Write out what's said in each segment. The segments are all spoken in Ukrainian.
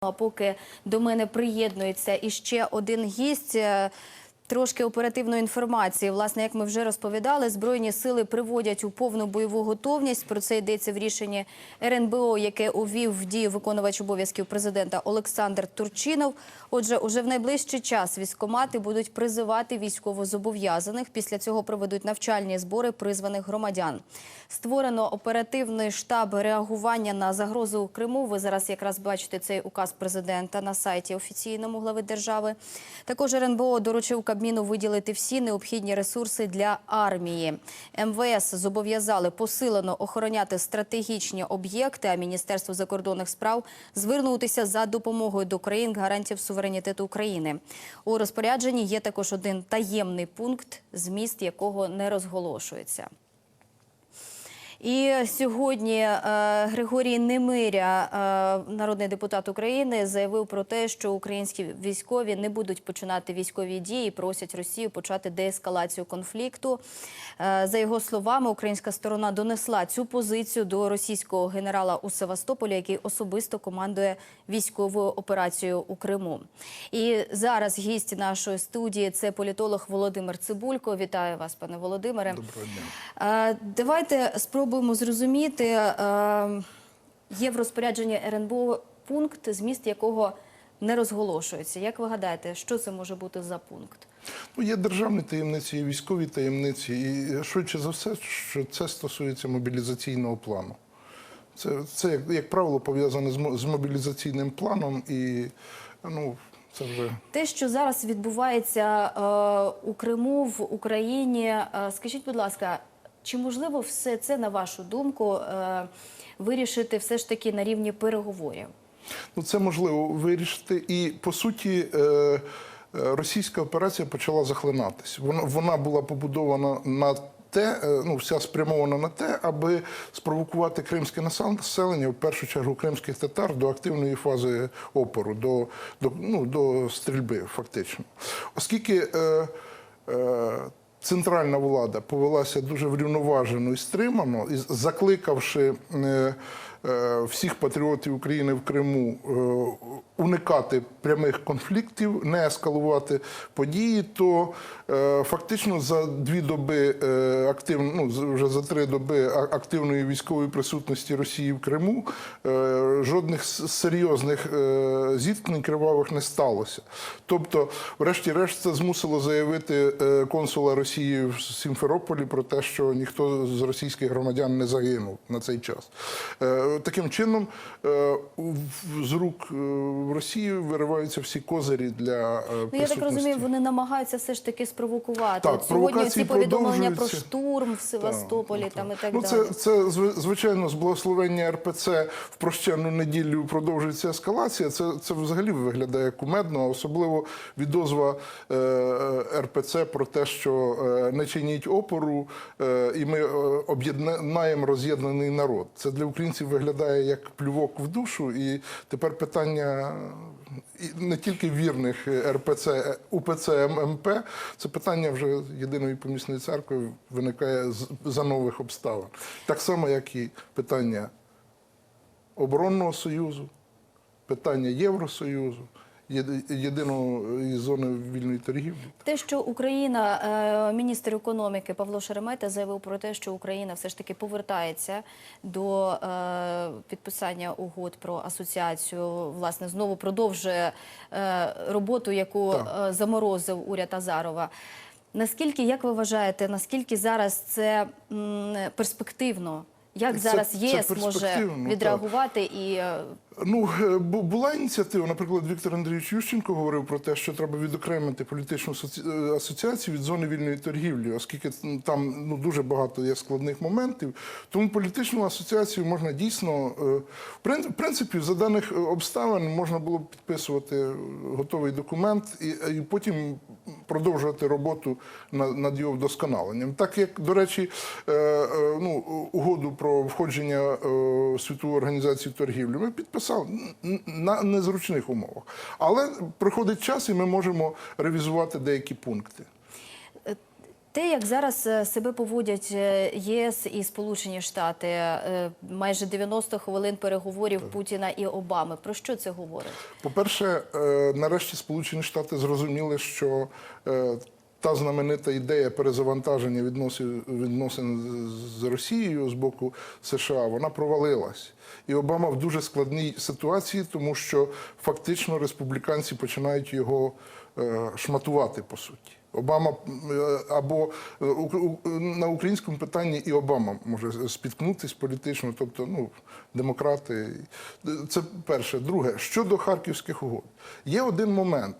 А поки до мене приєднується іще один гість. Трошки оперативної інформації. Власне, як ми вже розповідали, збройні сили приводять у повну бойову готовність. Про це йдеться в рішенні РНБО, яке увів в дію виконувач обов'язків президента Олександр Турчинов. Отже, уже в найближчий час військомати будуть призивати військовозобов'язаних. Після цього проведуть навчальні збори призваних громадян. Створено оперативний штаб реагування на загрози у Криму. Ви зараз якраз бачите цей указ президента на сайті офіційному глави держави. Також РНБО доручив Кабміну виділити всі необхідні ресурси для армії. МВС зобов'язали посилено охороняти стратегічні об'єкти. А Міністерство закордонних справ звернутися за допомогою до країн гарантів суверенітету України. У розпорядженні є також один таємний пункт, зміст якого не розголошується. І сьогодні е, Григорій Немиря, е, народний депутат України, заявив про те, що українські військові не будуть починати військові дії, просять Росію почати деескалацію конфлікту. Е, за його словами, українська сторона донесла цю позицію до російського генерала у Севастополі, який особисто командує військовою операцією у Криму. І зараз гість нашої студії це політолог Володимир Цибулько. Вітаю вас, пане Володимире. Доброго дня. Давайте спробуємо зрозуміти. е, Є в розпорядженні РНБО пункт, зміст якого не розголошується. Як ви гадаєте, що це може бути за пункт? Ну, є державні таємниці, є військові таємниці, і швидше за все, що це стосується мобілізаційного плану. Це, це як, як правило, пов'язане з, з мобілізаційним планом, і ну, це вже Те, що зараз відбувається е, у Криму, в Україні, е, скажіть, будь ласка, чи можливо все це, на вашу думку, е, вирішити все ж таки на рівні переговорів? ну, це можливо вирішити. І по суті, е, е, російська операція почала захлинатись. Вона, була побудована на те, ну, вся спрямована на те, аби спровокувати кримське населення, в першу чергу кримських татар, до активної фази опору, до, до, ну, до стрільби, фактично. Оскільки центральна влада повелася дуже врівноважено і стримано, закликавши е, всіх патріотів України в Криму е, уникати прямих конфліктів, не ескалувати події, то е, фактично за дві доби е, активно, ну вже за три доби активної військової присутності Росії в Криму е, жодних серйозних е, зіткнень кривавих не сталося. Тобто, врешті-решт, це змусило заявити е, консула Росії в Сімферополі про те, що ніхто з російських громадян не загинув на цей час. Таким чином, е, з рук е, Росії вириваються всі козирі для е, Ну, я так розумію, вони намагаються все ж таки спровокувати. Так, От сьогодні ці повідомлення про штурм в Севастополі Так, там і так ну, далі. це, це звичайно з благословення РПЦ в прощенну неділю продовжується ескалація. Це, це взагалі виглядає кумедно, особливо відозва е, РПЦ про те, що не чиніть опору, е, і ми об'єднаємо роз'єднаний народ. Це для українців виглядає як плювок в душу, і тепер питання. Не тільки вірних РПЦ, е, УПЦ ММП, це питання вже єдиної помісної церкви виникає за нових обставин. Так само, як і питання оборонного союзу, питання Євросоюзу, єдиної зони вільної торгівлі. Те, що Україна, е, міністр економіки Павло Шеремета заявив про те, що Україна все ж таки повертається до е, підписання угод про асоціацію, власне, знову продовжує е, роботу, яку Так. е, заморозив уряд Азарова. Наскільки, як ви вважаєте, наскільки зараз це перспективно? Як Це- зараз це ЄС може так. відреагувати і е, Ну, е, була ініціатива. Наприклад, Віктор Андрійович Ющенко говорив про те, що треба відокремити політичну е, асоціацію від зони вільної торгівлі, оскільки там ну дуже багато є складних моментів. Тому політичну асоціацію можна дійсно в принципі за даних обставин можна було б підписувати готовий документ і, і потім продовжувати роботу на- над його вдосконаленням. Так як, до речі, е, е, ну, угоду про входження е, в світову організацію торгівлі ми підписали на незручних умовах. Але приходить час, і ми можемо ревізувати деякі пункти. Те, як зараз е, себе поводять е, ЄС і Сполучені Штати, е, майже 90 хвилин переговорів Путіна і Обами. Про що це говорить? По-перше, е, нарешті Сполучені Штати зрозуміли, що та знаменита ідея перезавантаження відносин, відносин з- Росією з боку США вона провалилась. І Обама в дуже складній ситуації, тому що фактично республіканці починають його шматувати по суті. Обама е, або е, на українському питанні і Обама може спіткнутись політично, тобто ну, демократи. Це перше. Друге, щодо харківських угод, є один момент.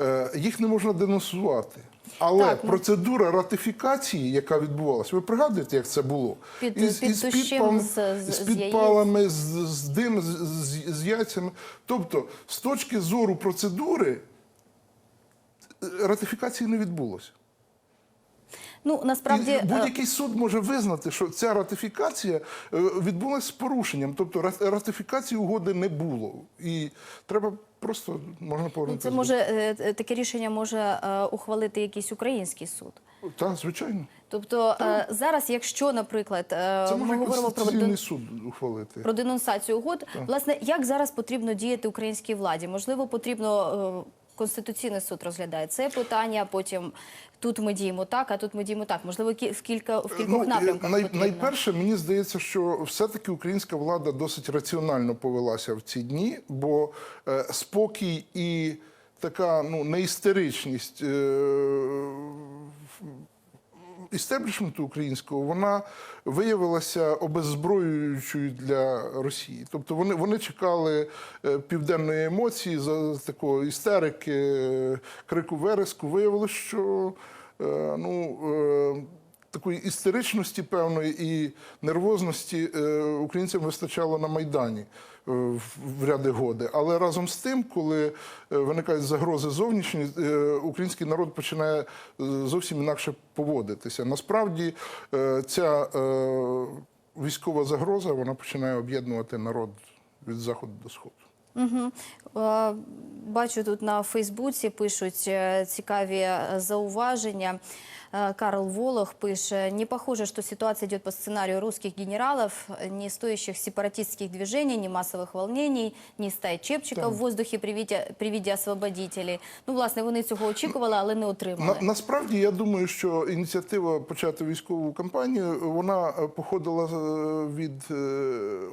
Е, Їх не можна денонсувати. Але Так, ну- процедура ратифікації, яка відбувалася, ви пригадуєте, як це було? Під- під дощем підпалом- з- з- з з підпалами, з, з дим, з, з, з яйцями. Тобто, з точки зору процедури, е, ратифікації не відбулося. Ну насправді е, будь-який суд може визнати, що ця ратифікація е, відбулася з порушенням. Тобто ратифікації угоди не було. І треба просто можна ну, повернутися. це може е, таке рішення може ухвалити якийсь український суд. Так, звичайно. Тобто е, зараз, якщо, наприклад, Це ми говоримо про ден- суд ухвалити. про денонсацію угод, власне, як зараз потрібно діяти українській владі? Можливо, потрібно Конституційний суд розглядає це питання. Потім тут ми діємо так, а тут ми діємо так. Можливо, в кілька в кількох Ну, напрямках най, потрібно. найперше, мені здається, що все-таки українська влада досить раціонально повелася в ці дні, бо е, спокій і така ну, неістеричність е, істеблішменту українського, вона виявилася обеззброюючою для Росії. Тобто вони, вони чекали е, південної емоції, за такої істерики, е, крику вереску. Виявилося, що е, ну. Такої істеричності певної і нервозності е, українцям вистачало на Майдані е, в- ряди годи. Але разом з тим, коли е, виникають загрози зовнішні, український народ починає зовсім інакше поводитися. Насправді ця військова загроза вона починає об'єднувати народ від заходу до сходу. Угу. Бачу тут на Фейсбуці пишуть цікаві зауваження. Е, Карл Волох пише, не похоже, что ситуация идет по сценарию русских генералов, не стоящих сепаратистских движений, ни массовых волнений, ни стаи чепчиков в воздухе при виде, при виде освободителей. Ну, власне, вони цього очікували, але не отримали. На, насправді я думаю, що ініціатива почати військову кампанію вона е, походила е, від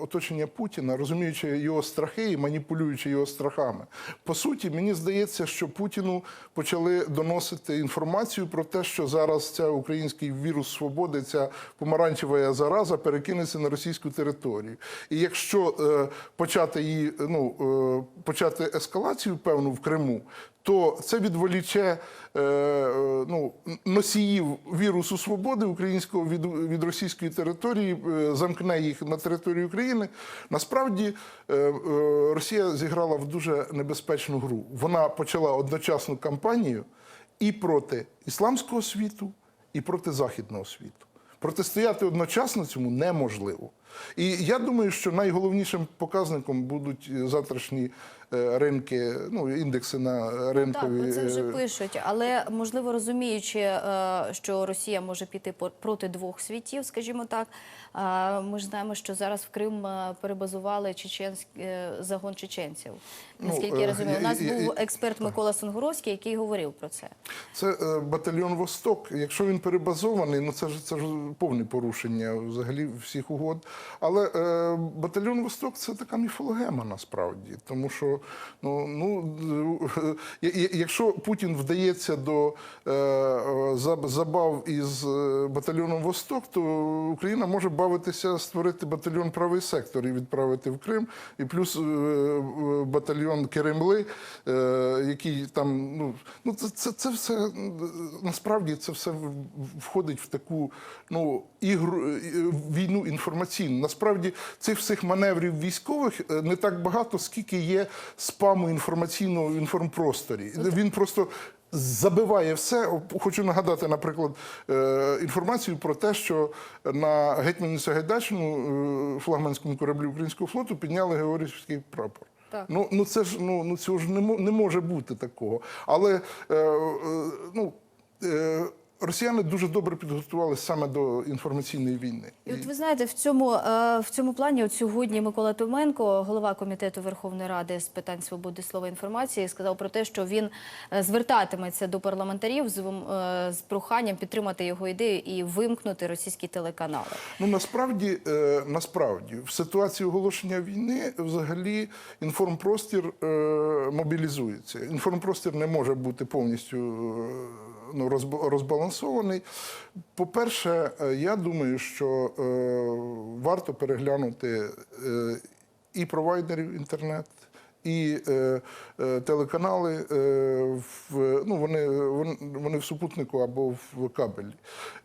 оточення Путіна, розуміючи його страхи і маніпулюючи його страхами. По суті, мені здається, що Путіну почали доносити інформацію про те, що зараз ця український вірус свободи, ця помаранчева зараза перекинеться на російську територію. І якщо е, почати її ну е, почати ескалацію певну в Криму, то це відволіче е, ну, носіїв вірусу свободи українського від, від російської території, е, замкне їх на території України. Насправді е, е, Росія зіграла в дуже небезпечну гру. Вона почала одночасну кампанію і проти ісламського світу, і проти західного світу. Протистояти одночасно цьому неможливо. І я думаю, що найголовнішим показником будуть е, завтрашні е, ринки, ну індекси на Так, ринкові. про це вже е, пишуть, але можливо розуміючи, що Росія може піти проти двох світів, скажімо так. Ми ж знаємо, що зараз в Крим перебазували чеченський загон чеченців. Ну, Наскільки я е, розумію, у нас і- і- був експерт Микола Сунгуровський, який говорив про це. Це батальйон Восток. Якщо він перебазований, ну це ж це ж повне порушення взагалі всіх угод. Але е, батальйон Восток це така міфологема насправді, тому що ну, ну е, я- я- якщо Путін вдається до е, е, забав із е, батальйоном Восток, то Україна може бавитися створити батальйон правий сектор і відправити в Крим, і плюс е, е, батальйон Керемли, е, який там ну, ну це, це, це все е, насправді це все входить в таку ну ігру е, війну інформаційну. Насправді цих всіх маневрів військових е, не так багато, скільки є спаму інформаційного в інформпросторі. Він просто. Забиває все. Хочу нагадати, наприклад, е, інформацію про те, що на гетьмані Сагайдачну е, флагманському кораблі українського флоту підняли Георгіївський прапор. Так. Ну, ну це ж ну, ну цього ж не, не може бути такого. Але е, е, ну, е, росіяни дуже добре підготувалися саме до інформаційної війни. І от ви знаєте, в цьому е, в цьому плані от сьогодні Микола Томенко, голова комітету Верховної Ради з питань свободи слова інформації, сказав про те, що він е, звертатиметься до парламентарів з, е, з проханням підтримати його ідею і вимкнути російські телеканали. Ну насправді, насправді, в ситуації оголошення війни взагалі інформпростір мобілізується. Інформпростір не може бути повністю ну, розбалансований. По-перше, е, я думаю, що е, варто переглянути е, і провайдерів інтернет. І е, е, телеканали е, в ну вони, вони, вони в супутнику або в кабелі.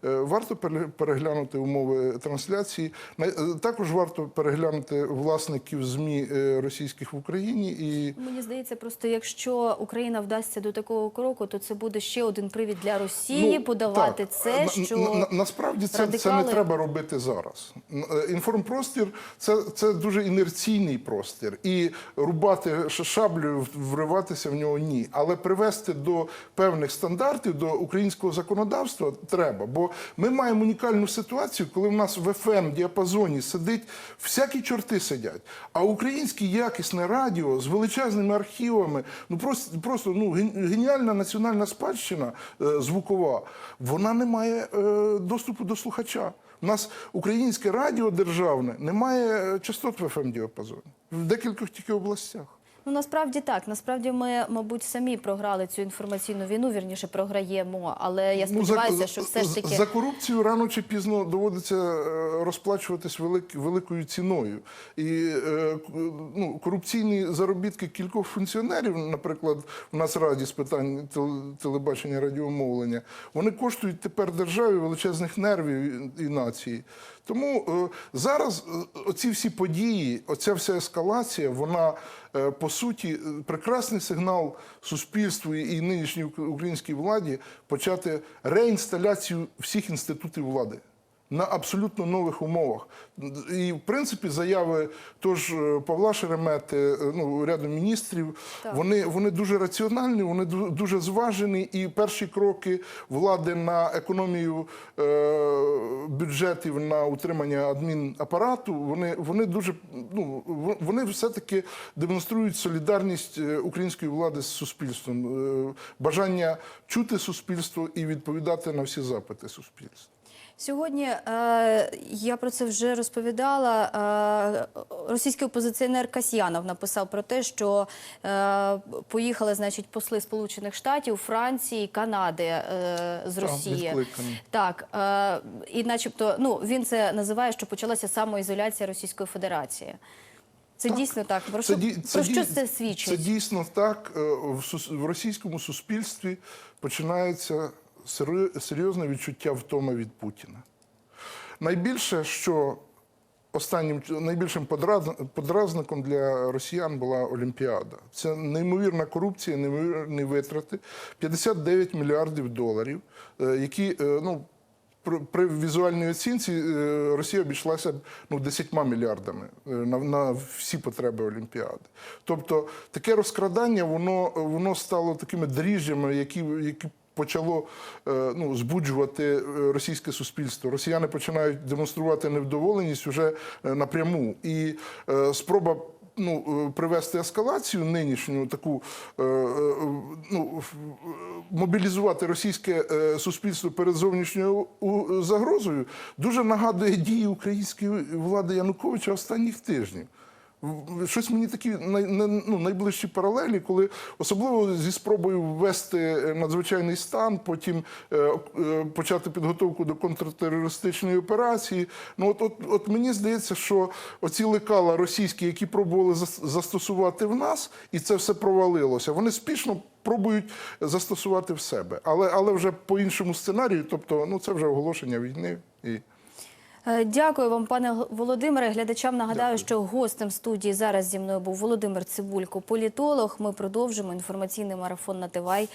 Е, варто пере- переглянути умови трансляції. Е, Також варто переглянути власників ЗМІ е, російських в Україні і Мені здається, просто якщо Україна вдасться до такого кроку, то це буде ще один привід для Росії подавати так. це, що на- на- насправді це, це не треба робити зараз. Е, Інформпростір це, це дуже інерційний простір, і рубати ш- шаблею, вриватися в нього ні. Але привести до певних стандартів, до українського законодавства треба. Бо ми маємо унікальну ситуацію, коли в нас в fm діапазоні сидить всякі чорти сидять. А українське якісне радіо з величезними архівами, ну просто, просто ну, ген- геніальна національна спадщина е, звукова, вона не має е, доступу до слухача. У нас українське радіо державне не має е, частот в fm діапазоні в декількох тільки областях. Ну насправді так. Насправді ми, мабуть, самі програли цю інформаційну війну, вірніше програємо. Але я Ну, сподіваюся, що все ж таки за корупцію рано чи пізно доводиться е, розплачуватись велик, великою ціною. І е, ну, корупційні заробітки кількох функціонерів, наприклад, в Нацраді з питань тел- телебачення радіомовлення, вони коштують тепер державі величезних нервів і, нації. Тому е, зараз оці всі події, оця вся ескалація, вона по суті е, прекрасний сигнал суспільству і нинішній українській владі почати реінсталяцію всіх інститутів влади. На абсолютно нових умовах. І, в принципі, заяви тож е, Павла Шеремети, е, ну, ряду міністрів, Так. вони, вони дуже раціональні, вони ду- дуже зважені. І перші кроки влади на економію е, бюджетів, на утримання адмінапарату, вони, вони дуже ну, вони все-таки демонструють солідарність е, української влади з суспільством, е, бажання чути суспільство і відповідати на всі запити суспільства. Сьогодні е, я про це вже розповідала. Е, російський опозиціонер Касьянов написав про те, що е, поїхали, значить, посли Сполучених Штатів, Франції, Канади з Росії. Так, е, і, начебто, ну він це називає, що почалася самоізоляція Російської Федерації. Це дійсно так. Про що, ді- про що це свідчить? Це дійсно так. В, російському суспільстві починається серйозне відчуття втоми від Путіна. Найбільше, що останнім найбільшим подразником для росіян була Олімпіада. Це неймовірна корупція, неймовірні витрати, 59 мільярдів доларів, е, які е, ну. При, візуальній оцінці е, Росія обійшлася ну, 10 мільярдами на, на всі потреби Олімпіади. Тобто таке розкрадання, воно, воно стало такими дріжджами, які, які почало е, ну, збуджувати е, російське суспільство. Росіяни починають демонструвати невдоволеність уже е, напряму. І спроба ну, привести ескалацію нинішню таку ну, мобілізувати російське суспільство перед зовнішньою загрозою дуже нагадує дії української влади Януковича останніх тижнів. Щось мені такі ну, найближчі паралелі, коли особливо зі спробою ввести е, надзвичайний стан, потім е, е, почати підготовку до контртерористичної операції. Ну от, от, от мені здається, що оці лекала російські, які пробували застосувати в нас, і це все провалилося, вони спішно пробують застосувати в себе, але, але вже по іншому сценарію, тобто, ну це вже оголошення війни і. Е, Дякую вам, пане Володимире. Глядачам нагадаю, що гостем студії зараз зі мною був Володимир Цибулько, політолог. Ми продовжимо інформаційний марафон на ТВАЙ